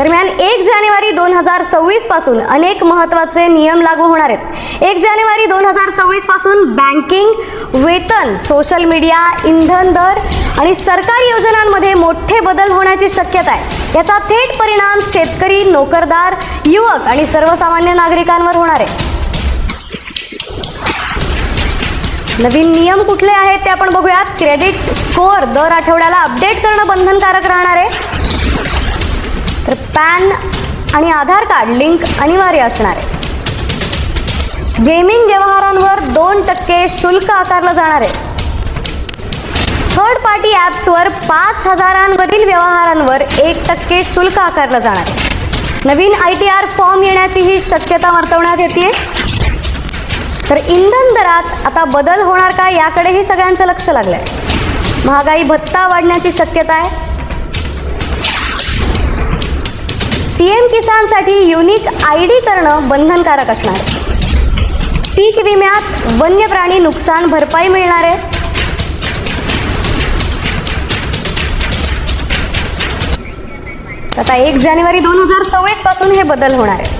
दरम्यान एक जानेवारी दोन हजार सव्वीसपासून अनेक महत्त्वाचे नियम लागू होणार आहेत. एक जानेवारी दोन हजार सव्वीसपासून बँकिंग वेतन सोशल मीडिया इंधन दर आणि सरकारी योजनांमध्ये मोठे बदल होण्याची शक्यता आहे. याचा थेट परिणाम शेतकरी नोकरदार युवक आणि सर्वसामान्य नागरिकांवर होणार आहे. नवीन नियम कुठले आहेत ते आपण बघूयात. क्रेडिट स्कोअर दर आठवड्याला अपडेट करणं बंधनकारक राहणार आहे. पॅन आणि आधार कार्ड लिंक अनिवार्य असणार आहे. गेमिंग व्यवहारांवर दोन टक्के शुल्क आकारलं जाणार आहे. थर्ड पार्टी ॲप्सवर पाच हजारांवरील व्यवहारांवर एक टक्के शुल्क आकारलं जाणार आहे. नवीन आय टी आर फॉर्म येण्याची ही शक्यता वर्तवण्यात येते तर इंधन दरात आता बदल होणार का याकडेही सगळ्यांचं लक्ष लागलं आहे महागाई भत्ता वाढण्याची शक्यता आहे. पी एम किसानसाठी युनिक आय डी करणं बंधनकारक असणार. आहे पीक विम्यात वन्य प्राणी नुकसान भरपाई मिळणार आहे. आता एक जानेवारी दोन हजार सव्वीसपासून हे बदल होणार आहे.